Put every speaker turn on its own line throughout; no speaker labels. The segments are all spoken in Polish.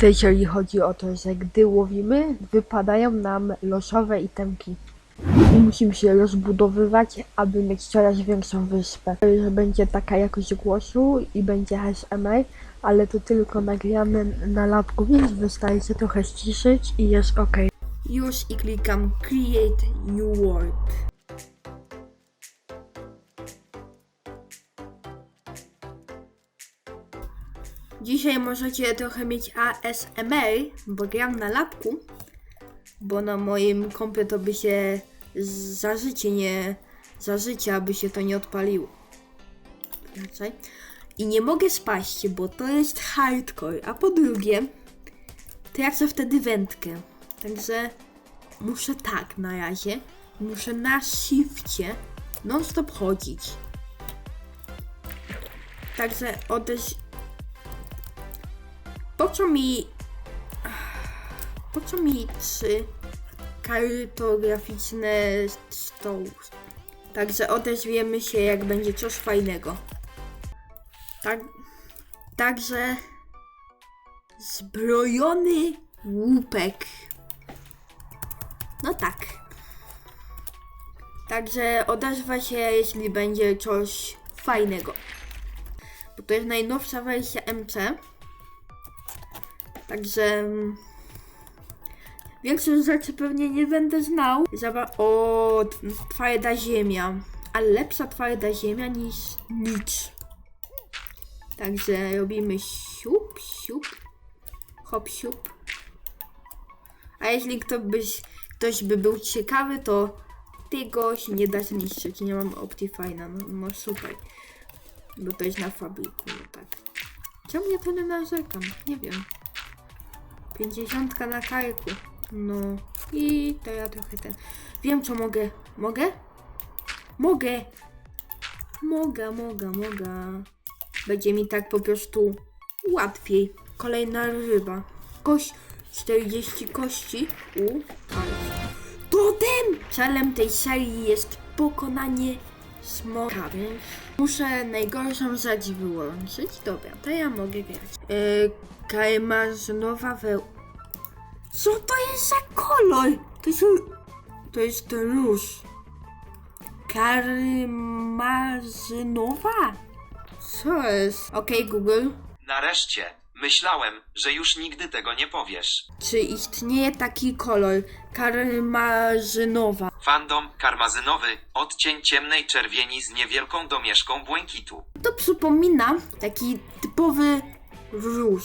To jeżeli chodzi o to, że gdy łowimy, wypadają nam losowe itemki. I musimy się rozbudowywać, aby mieć coraz większą wyspę. Że będzie taka jakość głosu i będzie HSMR, ale to tylko nagrane na lapku, więc wystarczy trochę ściszyć i jest ok. Już i klikam Create New World. Dzisiaj możecie trochę mieć ASMR, bo gram na lapku, bo na moim kompie to by się za życie nie, za życia by się to nie odpaliło. Raczej. I nie mogę spaść, bo to jest hardcore, a po drugie tracę wtedy wędkę. Także muszę tak na razie, muszę na shifcie non stop chodzić. Także odejść po co mi. Po co mi trzy kartograficzne stołu? Także odezwiemy się, jak będzie coś fajnego. Tak. Także. Zbrojony łupek. No tak. Także odezwa się, jeśli będzie coś fajnego. Bo to jest najnowsza wersja MC. Także mm, większość rzeczy pewnie nie będę znał. Zaba o, twarda ziemia. Ale lepsza twarda ziemia niż nic. Także robimy siup, siup, hop, siup. A jeśli kto byś, ktoś by był ciekawy, to tego się nie da zniszczyć. Nie mam Optifine'a, no, no super. Bo to jest na fabryku, no tak. Czemu ja tyle narzekam? Nie wiem. Pięćdziesiątka na karku. No i to ja trochę ten. Wiem co mogę. Mogę? Mogę! Mogę, mogę, mogę. Będzie mi tak po prostu łatwiej. Kolejna ryba. Kość 40 kości. U, ale. Totem! Celem tej serii jest pokonanie smoka, więc muszę najgorszą rzecz wyłączyć. Dobra, to ja mogę grać. Yy, Kajmarzynowa we... Co to jest za kolor? To jest... To jest róż. Karmazynowa? Co jest? Okej, Google.
Nareszcie, myślałem, że już nigdy tego nie powiesz.
Czy istnieje taki kolor? Karmazynowa.
Fandom karmazynowy, odcień ciemnej czerwieni z niewielką domieszką błękitu.
To przypomina taki typowy róż.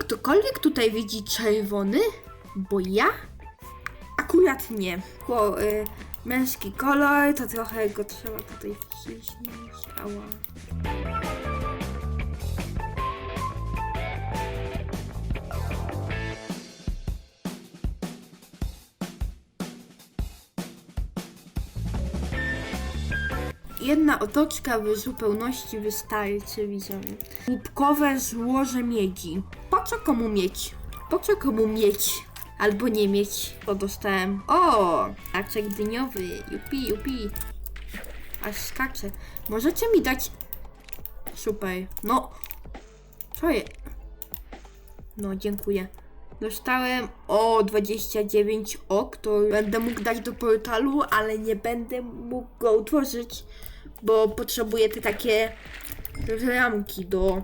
Ktokolwiek tutaj widzi czerwony? Bo ja? Akurat nie. Bo y, męski kolor, to trochę go trzeba tutaj wcisnąć. Ała. Jedna otoczka w zupełności wystarczy, widzowie. Łupkowe złoże miedzi. Po co komu mieć? Po co komu mieć? Albo nie mieć. To dostałem. O! Taczek dyniowy. Jupi, jupi. Aż skacze. Możecie mi dać... Super. No. Co je? No, dziękuję. Dostałem o 29 ok, to będę mógł dać do portalu, ale nie będę mógł go utworzyć, bo potrzebuję te takie ramki do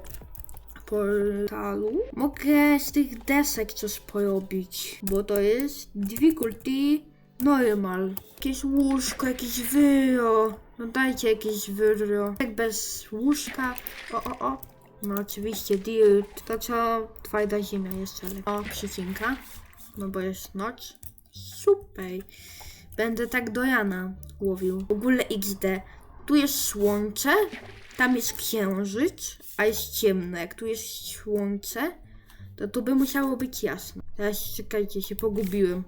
portalu. Mogę z tych desek coś porobić, bo to jest difficulty normal. Jakieś łóżko, jakieś wyro. No dajcie jakieś wyro. Tak bez łóżka. O, o, o. No oczywiście dirt. To co twarda ziemia jeszcze lepiej. O, przycinka. No bo jest noc. Super. Będę tak do rana łowił. W ogóle XD. Tu jest słońce, tam jest księżyc, a jest ciemno. Jak tu jest słońce, to tu by musiało być jasno. Teraz czekajcie, się pogubiłem.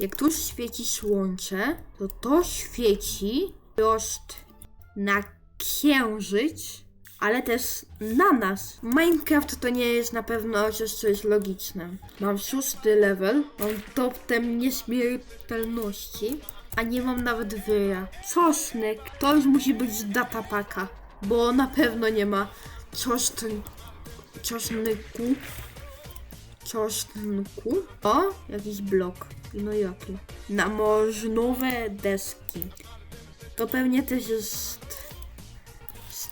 Jak tu świeci słońce, to to świeci prost na księżyc, ale też na nas. Minecraft to nie jest na pewno coś, co jest logiczne. Mam szósty level, mam totem nieśmiertelności, a nie mam nawet wyja. Czosnek, to już musi być datapaka, bo na pewno nie ma czosn... czosnku. czosnku. O, jakiś blok. No jaki? Namożnowe deski. To pewnie też jest z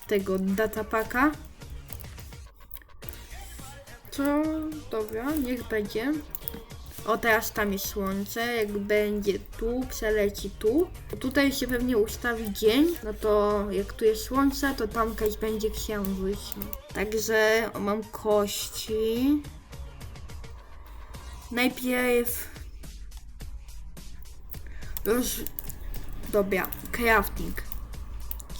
tego datapaka. Co? Dobra, niech będzie. O, teraz tam jest słońce. Jak będzie tu, przeleci tu. Tutaj się pewnie ustawi dzień. No to jak tu jest słońce, to tam jakaś będzie księżyc. No. Także o, mam kości. Najpierw. Już. Dobra, crafting.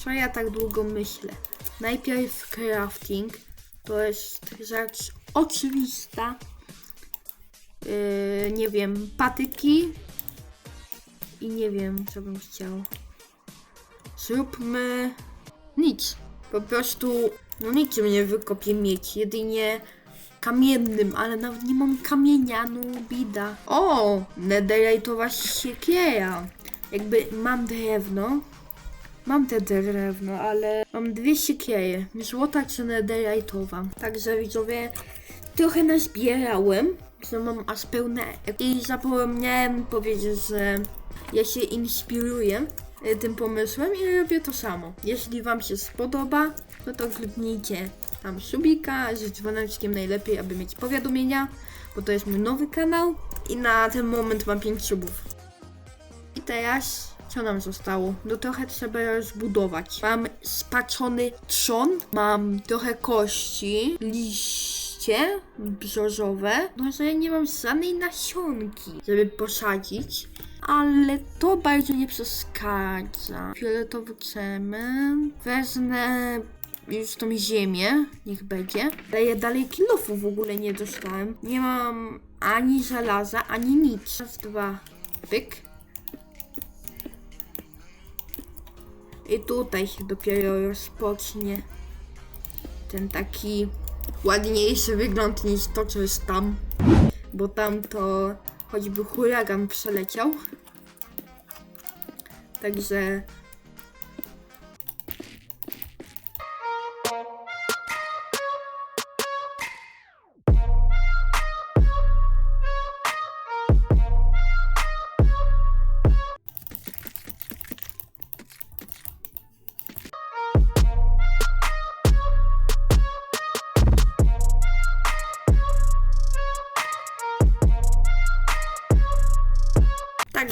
Co ja tak długo myślę? Najpierw crafting. To jest rzecz oczywista. Yy, nie wiem, patyki. I nie wiem, co bym chciał. Zróbmy nic. Po prostu, no niczym nie wykopię mieć, jedynie kamiennym, ale nawet nie mam kamienia, no bida. O, netherite'owa siekiera. Jakby mam drewno, mam te drewno, ale mam dwie siekiery, złota czy netherite'owa. Także widzowie, trochę nazbierałem, że mam aż pełne i zapomniałem powiedzieć, że ja się inspiruję e, tym pomysłem i robię to samo. Jeśli wam się spodoba, no to kliknijcie tam subika z dzwoneczkiem najlepiej, aby mieć powiadomienia, bo to jest mój nowy kanał i na ten moment mam 5 subów. I teraz co nam zostało? No trochę trzeba rozbudować. Mam spaczony trzon, mam trochę kości, liście brzozowe. Że ja nie mam żadnej nasionki, żeby posadzić. Ale to bardzo nie przeszkadza. Fioletowy cement. Wezmę już tą ziemię, niech będzie. Ale ja dalej kilofów w ogóle nie dostałem. Nie mam ani żelaza, ani nic. Raz, dwa, pyk. I tutaj się dopiero rozpocznie ten taki ładniejszy wygląd niż to, co jest tam. Bo tam to choćby huragan przeleciał. Także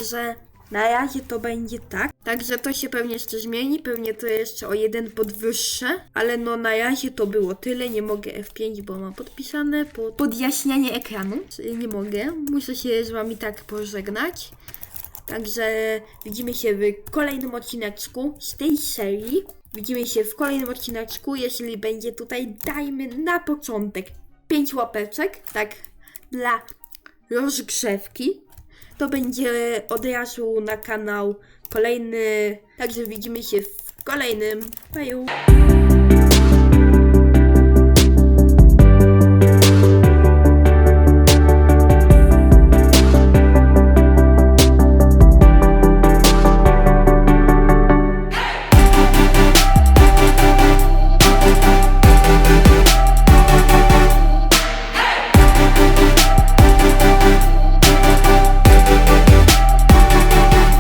Także na razie to będzie tak. Także to się pewnie jeszcze zmieni, pewnie to jeszcze o jeden podwyższę, ale no na razie to było tyle. Nie mogę F5, bo mam podpisane pod podjaśnianie ekranu. Czyli Nie mogę, muszę się z wami tak pożegnać. Także widzimy się w kolejnym odcineczku z tej serii. Widzimy się w kolejnym odcineczku. Jeśli będzie tutaj, dajmy na początek 5 łapeczek, tak dla rozgrzewki to będzie od razu na kanał kolejny. Także widzimy się w kolejnym. Bye.